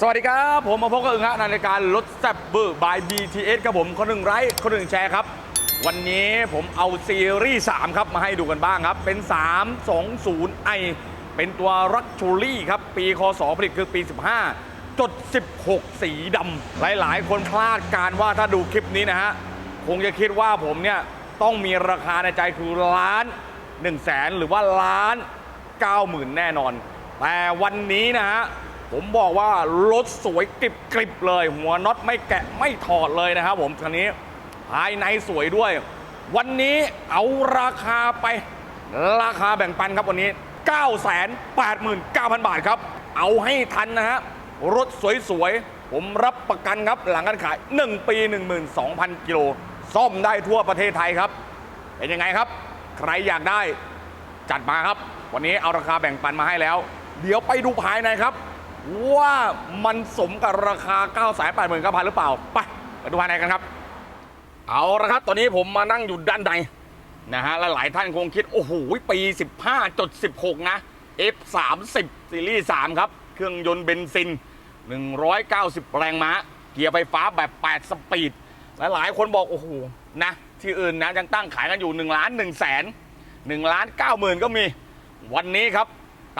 สวัสดีครับ ผมมาพบกับอึงฮะในรายการรถแซบเบอร์บาย BTS ครับผมคนหนึ่งไร้คนหนึ่งแชร์ครับ วันนี้ผมเอาซีรีส์ 3 ครับ มาให้ดูกันบ้างครับ เป็น 320i เป็นตัวรักชูรี่ครับ ปีคศผลิตคือปี 15 จด 16 สีดำหลายๆ คนพลาดการว่าถ้าดูคลิปนี้นะฮะ คงจะคิดว่าผมเนี่ย ต้องมีราคาในใจคือล้าน1แสนหรือว่าล้าน 90,000 แน่นอน แต่วันนี้นะฮะ ผมบอกว่ารถสวยกริบกริบๆเลย หัวน็อตไม่แกะไม่ถอดเลยนะครับผมคันนี้ภายในสวยด้วย วันนี้เอาราคาไป ราคาแบ่งปันครับวันนี้ 989,000 บาทครับ เอาให้ทันนะฮะรถสวยๆ ผมรับประกันครับหลังการขาย 1 ปี 12,000 กิโล ซ่อมได้ทั่วประเทศไทยครับ เป็นยังไงครับ ใครอยากได้จัดมาครับ วันนี้เอาราคาแบ่งปันมาให้แล้ว เดี๋ยวไปดูภายในครับ ว่ามันสมกับราคา9 8 9 0 0 0 หรือเปล่า ไปไปดูภายในกันครับ เอาละครับ ตอนนี้ผมมานั่งอยู่ด้านในนะฮะและหลายท่านคงคิด โอ้โห ปี 15.16 นะ F30 ซีรีส์3ครับ เครื่องยนต์เบนซิน 190 แรงม้า เกียร์ไฟฟ้าแบบ 8 สปีด และหลายคนบอก โอ้โห นะ ที่อื่นนะยังตั้งขายกันอยู่ 1 ล้าน1แสน1ล้าน9หมื่นก็มี วันนี้ครับ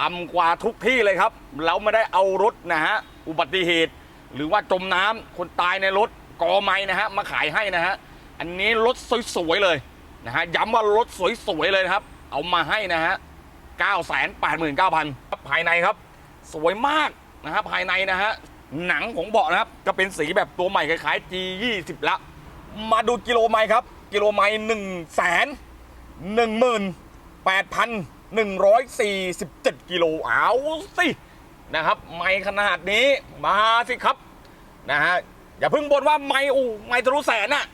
ต่ำกว่าทุกที่เลยครับ เราไม่ได้เอารถนะฮะอุบัติเหตุ หรือว่าจมน้ำคนตายในรถกอไม้นะฮะมาขายให้นะฮะอันนี้รถสวยๆเลยนะฮะย้ำว่ารถสวยๆเลยนะครับ เอามาให้นะฮะ989,000ภายในครับ สวยมากนะครับภายในนะฮะหนังของเบาะนะครับก็เป็นสีแบบตัวใหม่คล้ายๆ G20 ละ มาดูกิโลไมล์ครับ กิโลไมล์1แสน 147 กิโลเอาสินะครับ ไม่ขนาดนี้มาสิครับนะฮะอย่าเพิ่งบ่นว่าไม่อูไม่ทะลุแสนน่ะ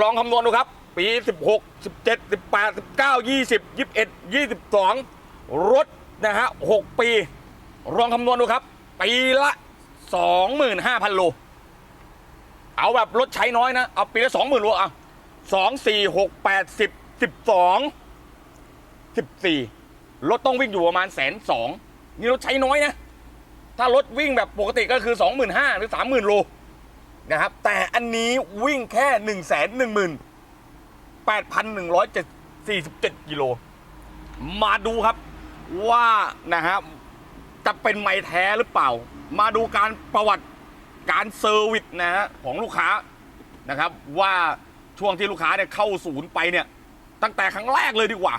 ลองคำนวณดูครับ ปี 16 17 18 19 20 21 22 รถนะฮะ6ปี ลองคำนวณดูครับ ปีละ 25,000 โล เอาแบบรถใช้น้อยนะ เอาปีละ 20,000 โลอะ2 4 6 8 10 12 14 รถต้องวิ่งอยู่ประมาณแสนสองนี่รถใช้น้อยนะ ถ้ารถวิ่งแบบปกติก็คือ 25,000หรือ 30,000 โลนะครับ แต่อันนี้วิ่งแค่ 1 1 1 8,147กิโล มาดูครับว่านะฮะจะเป็นไม้แท้หรือเปล่า มาดูการประวัติการเซอร์วิสนะฮะของลูกค้านะครับว่าช่วงที่ลูกค้าเนี่ยเข้าศูนย์ไปเนี่ยตั้งแต่ครั้งแรกเลยดีกว่า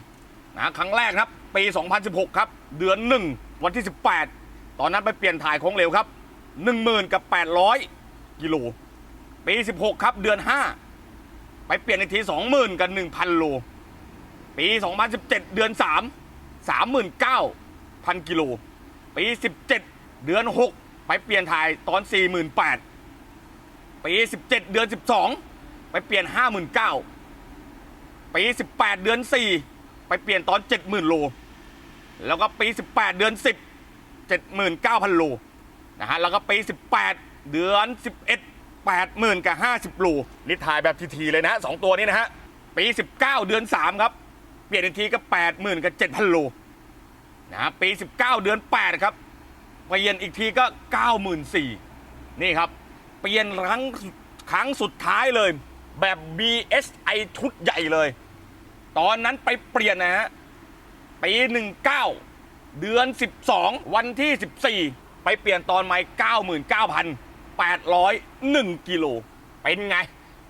นะครั้งแรกครับ ปี 2016 ครับ เดือน 1 วันที่ 18 ตอนนั้นไปเปลี่ยนถ่ายของเหลวครับ 10,000 กับ 800 กิโล ปี 16 ครับ เดือน 5 ไปเปลี่ยนอีกที 20,000 กับ 1,000 โล ปี 2017 เดือน 3 39,000 กิโล ปี 17 เดือน 6 ไปเปลี่ยนถ่ายตอน 48,000 ปี 17 เดือน 12 ไปเปลี่ยน 59,000 ปี 18 เดือน 4 ไปเปลี่ยนตอน 70,000 โล แล้วก็ปี 18 เดือน 10 79,000 โลนะฮะแล้วก็ปี 18 เดือน 11 80,000 กับ 50 โลนี่ถ่ายแบบทีๆเลยนะฮะสองตัวนี้นะฮะปี 19 เดือน 3 ครับ เปลี่ยนอีกทีก็ 80,000 กับ 7,000 โลนะฮะปี 19 เดือน 8 ครับ เปลี่ยนอีกทีก็ 94,000นี่ครับ เปลี่ยนครั้งครั้งสุดท้ายเลย แบบ BSI ชุดใหญ่เลย ตอนนั้นไปเปลี่ยนนะฮะปี19เดือน12วันที่14ไปเปลี่ยนตอนไม้99,801กิโลเป็นไง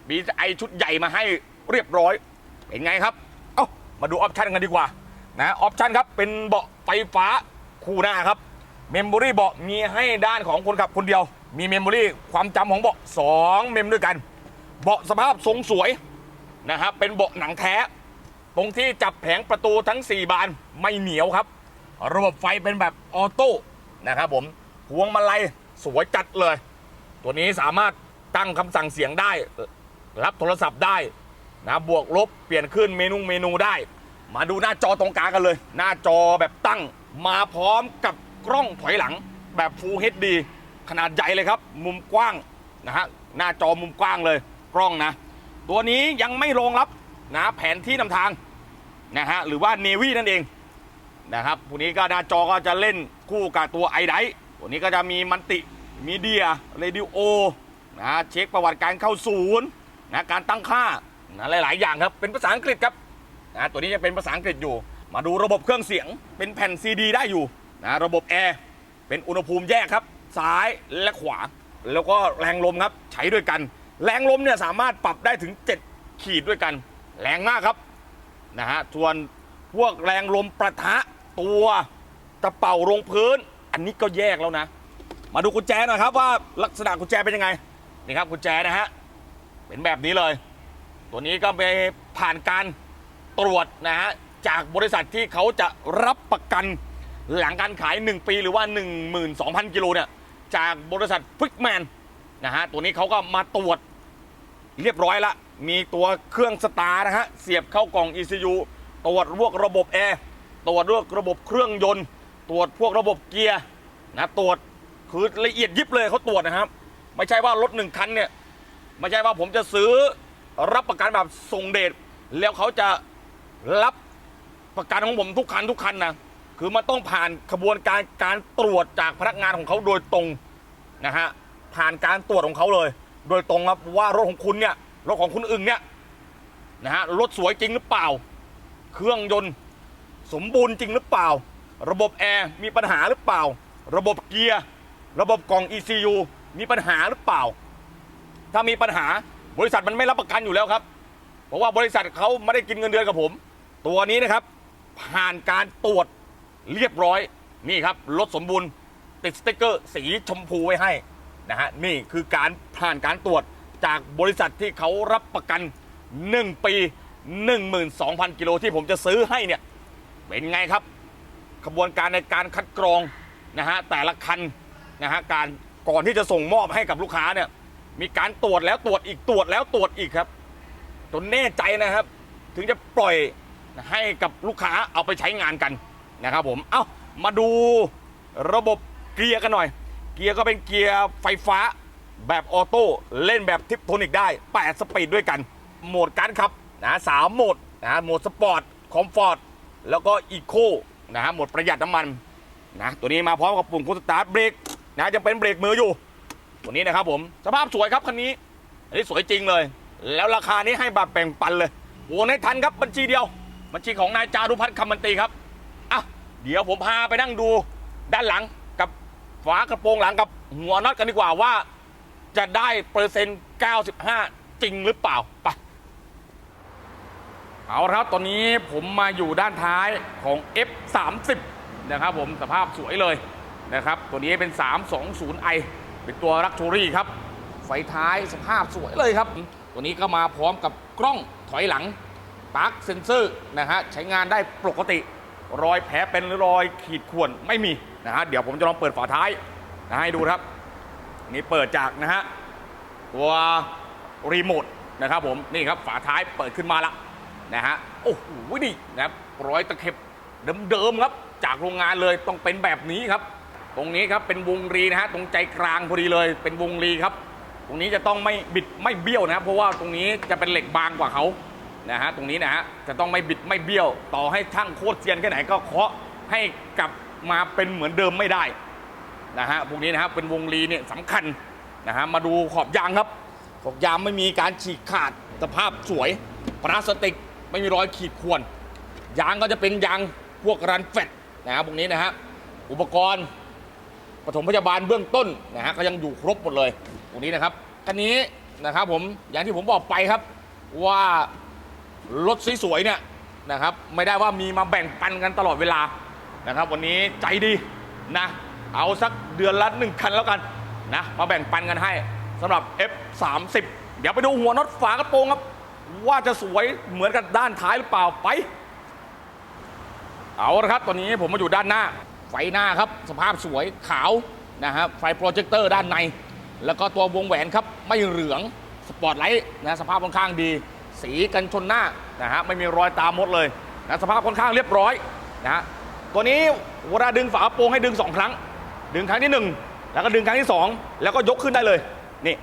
BSI ชุดใหญ่มาให้เรียบร้อย เป็นไงครับ เอ้ามาดูออปชันกันดีกว่านะออปชันครับเป็นเบาะไฟฟ้าคู่หน้าครับเมมโมรี่เบาะมีให้ด้านของคนขับคนเดียว มีเมมโมรี่ความจำของเบาะ2เมมด้วยกัน เบาะสภาพทรงสวยนะครับเป็นเบาะหนังแท้ ตรงที่จับแผงประตูทั้ง 4 บานไม่เหนียวครับ ระบบไฟเป็นแบบออโต้นะครับผมพวงมาลัยสวยจัดเลย ตัวนี้สามารถตั้งคำสั่งเสียงได้ รับโทรศัพท์ได้นะบวกลบเปลี่ยนขึ้นเมนูเมนูได้ มาดูหน้าจอตรงกลางกันเลย หน้าจอแบบตั้งมาพร้อมกับกล้องถอยหลังแบบ Full HD ขนาดใหญ่เลยครับ มุมกว้างนะฮะหน้าจอมุมกว้างเลยกล้องนะ ตัวนี้ยังไม่รองรับ นะแผนที่นำทางนะฮะหรือว่าเนวีนั่นเองนะครับพวกนี้ก็หน้าจอก็จะเล่นคู่กับตัวไอไดตัวนี้ก็จะมีมันติมีเดียเรดิโอนะเช็คประวัติการเข้าศูนย์นะการตั้งค่านะหลาย ๆ อย่างครับเป็นภาษาอังกฤษครับนะตัวนี้จะเป็นภาษาอังกฤษอยู่ มาดูระบบเครื่องเสียงเป็นแผ่นซีดีได้อยู่นะระบบแอร์เป็นอุณหภูมิแยกครับ ซ้ายและขวา แล้วก็แรงลมครับใช้ด้วยกัน แรงลมเนี่ยสามารถปรับได้ถึง 7 ขีดด้วยกัน แรงมากครับนะฮะส่วนพวกแรงลมประทะตัวกระเป๋าลงพื้น อันนี้ก็แยกแล้วนะ มาดูกุญแจหน่อยครับว่าลักษณะกุญแจเป็นยังไงนี่ครับกุญแจนะฮะเป็นแบบนี้เลย ตัวนี้ก็ไปผ่านการตรวจนะฮะจากบริษัทที่เขาจะรับประกันหลังการขาย 1 ปีหรือว่า 12,000 กิโลเนี่ยจากบริษัทฟิกแมนนะฮะตัวนี้เขาก็มาตรวจเรียบร้อยละ มีตัวเครื่องสตาร์นะฮะ เสียบเข้ากล่อง ECU ตรวจพวกระบบแอร์ตรวจพวกระบบเครื่องยนต์ ตรวจพวกระบบเกียร์นะตรวจคือละเอียดยิบเลยเขาตรวจนะครับ ไม่ใช่ว่ารถหนึ่งคันเนี่ยไม่ใช่ว่าผมจะซื้อรับประกันแบบส่งเดชแล้วเขาจะรับประกันของผมทุกคันทุกคันนะคือมันต้องผ่านขบวนการการตรวจจากพนักงานของเขาโดยตรงนะฮะผ่านการตรวจของเขาเลย โดยตรงครับว่ารถของคุณเนี่ย รถของคุณอึงเนี่ยนะฮะรถสวยจริงหรือเปล่า เครื่องยนต์สมบูรณ์จริงหรือเปล่า ระบบแอร์มีปัญหาหรือเปล่า ระบบเกียร์ระบบกล่อง ECU มีปัญหาหรือเปล่า ถ้ามีปัญหาบริษัทมันไม่รับประกันอยู่แล้วครับ เพราะว่าบริษัทเขาไม่ได้กินเงินเดือนกับผม ตัวนี้นะครับ ผ่านการตรวจเรียบร้อยนี่ครับรถสมบูรณ์ติดสติกเกอร์สีชมพูไว้ให้นะฮะนี่คือการผ่านการตรวจ จากบริษัทที่เขารับประกัน 1 ปี 12,000 กิโลที่ผมจะซื้อให้เนี่ยเป็นไงครับขบวนการในการคัดกรองนะฮะแต่ละคันนะฮะการก่อนที่จะส่งมอบให้กับลูกค้าเนี่ยมีการตรวจแล้วตรวจอีกตรวจแล้วตรวจอีกครับจนแน่ใจนะครับ ถึงจะปล่อยให้กับลูกค้าเอาไปใช้งานกันนะครับผมเอ้ามาดูระบบเกียร์กันหน่อย เกียร์ก็เป็นเกียร์ไฟฟ้า แบบออโต้เล่นแบบทิปโทนิกได้ 8 สปีดด้วยกัน โหมดการขับนะสามโหมดนะโหมดสปอร์ตคอมฟอร์ตแล้วก็อีโคนะฮะโหมดประหยัดน้ำมันนะตัวนี้มาพร้อมกับปุ่มคุสตาร์ทเบรกนะจะเป็นเบรกมืออยู่ ตัวนี้นะครับผม สภาพสวยครับคันนี้ อันนี้สวยจริงเลย แล้วราคานี้ให้แบบแบ่งปันเลยโอนให้ทันครับบัญชีเดียว บัญชีของนายจารุพัฒน์คำมันตีครับอะเดี๋ยวผมพาไปนั่งดูด้านหลังกับฝากระโปรงหลังกับหัวน็อตกันดีกว่าว่า จะได้เปอร์เซ็นต์ 95 จริงหรือเปล่าไปเอาละครับตอนนี้ผมมาอยู่ด้านท้ายของ F30 นะครับผมสภาพสวยเลยนะครับ ตัวนี้เป็น 320i เป็นตัวรักชูรี่ครับ ไฟท้ายสภาพสวยเลยครับ ตัวนี้ก็มาพร้อมกับกล้องถอยหลังปาร์คเซนเซอร์นะฮะใช้งานได้ปกติ รอยแผลเป็นหรือรอยขีดข่วนไม่มีนะฮะเดี๋ยวผมจะลองเปิดฝาท้ายนะให้ดูครับ นี่เปิดจากนะฮะตัวรีโมทนะครับผมนี่ครับฝาท้ายเปิดขึ้นมาละนะฮะโอ้โหนี่นะครับรอยตะเข็บเดิมๆครับ จากโรงงานเลยต้องเป็นแบบนี้ครับ ตรงนี้ครับเป็นวงรีนะฮะตรงใจกลางพอดีเลยเป็นวงรีครับ ตรงนี้จะต้องไม่บิดไม่เบี้ยวนะครับเพราะว่าตรงนี้จะเป็นเหล็กบางกว่าเขานะฮะตรงนี้นะฮะจะต้องไม่บิดไม่เบี้ยว ต่อให้ช่างโคตรเซียนแค่ไหนก็เคาะให้กลับมาเป็นเหมือนเดิมไม่ได้ นะฮะพวกนี้นะครับเป็นวงรีเนี่ยสำคัญนะฮะมาดูขอบยางครับ ขอบยางไม่มีการฉีกขาดสภาพสวยพลาสติกไม่มีรอยขีดข่วน ยางก็จะเป็นยางพวกรันแฟตนะครับพวกนี้นะฮะอุปกรณ์ปฐมพยาบาลเบื้องต้นนะฮะก็ยังอยู่ครบหมดเลยตรงนี้นะครับคันนี้นะครับผมอย่างที่ผมบอกไปครับว่ารถสวยๆเนี่ยนะครับไม่ได้ว่ามีมาแบ่งปันกันตลอดเวลานะครับ วันนี้ใจดีนะ เอาสักเดือนละหนึ่งคันแล้วกันนะมาแบ่งปันกันให้สำหรับ F30 เดี๋ยวไปดูหัวน็อตฝากระโปรงครับ ว่าจะสวยเหมือนกับด้านท้ายหรือเปล่าไป เอาละครับตอนนี้ผมมาอยู่ด้านหน้า ไฟหน้าครับ สภาพสวยขาวนะครับไฟโปรเจคเตอร์ด้านใน แล้วก็ตัววงแหวนครับ ไม่เหลืองสปอตไลท์นะสภาพค่อนข้างดี สีกันชนหน้านะฮะไม่มีรอยตามมดเลยนะสภาพค่อนข้างเรียบร้อยนะฮะตัวนี้เวลาดึงฝากระโปรงให้ดึงสองครั้ง ดึงครั้งที่หนึ่งแล้วก็ดึงครั้งที่สองแล้วก็ยกขึ้นได้เลย นี่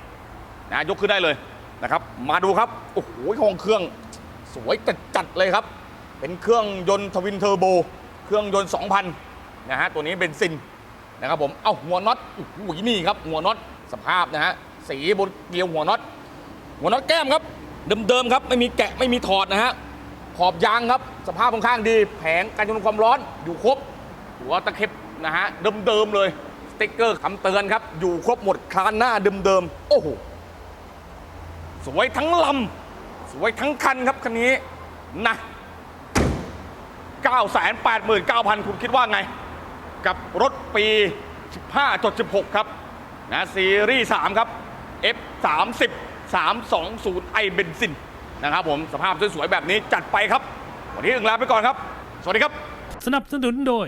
นะยกขึ้นได้เลยนะครับ มาดูครับ โอ้โหห้องเครื่องสวยจัดเลยครับ เป็นเครื่องยนต์ทวินเทอร์โบ เครื่องยนต์ 2,000 นะฮะ ตัวนี้เบนซินนะครับผม เอาหัวน็อตโอ้โหนี่ครับ หัวน็อตสภาพนะฮะ สีบนเกลียวหัวน็อต หัวน็อตแก้มครับ เดิมๆครับ ไม่มีแกะ ไม่มีถอดนะฮะ ขอบยางครับ สภาพค่อนข้างดี แผงกันจนความร้อนอยู่ครบ หัวตะเข็บ นะฮะเดิมๆเลยสติ๊กเกอร์คำเตือนครับ อยู่ครบหมดคานหน้าเดิมๆโอ้โหสวยทั้งลำสวยทั้งคันครับคันนี้นะ989,000 คุณคิดว่าไง กับรถปี 15.16 ครับนะซีรีส์ 3 ครับ F 3 0 320 i เบนซินนะครับผมสภาพสวยๆแบบนี้จัดไปครับ วันนี้อึงลาไปก่อนครับ สวัสดีครับ สนับสนุนโดย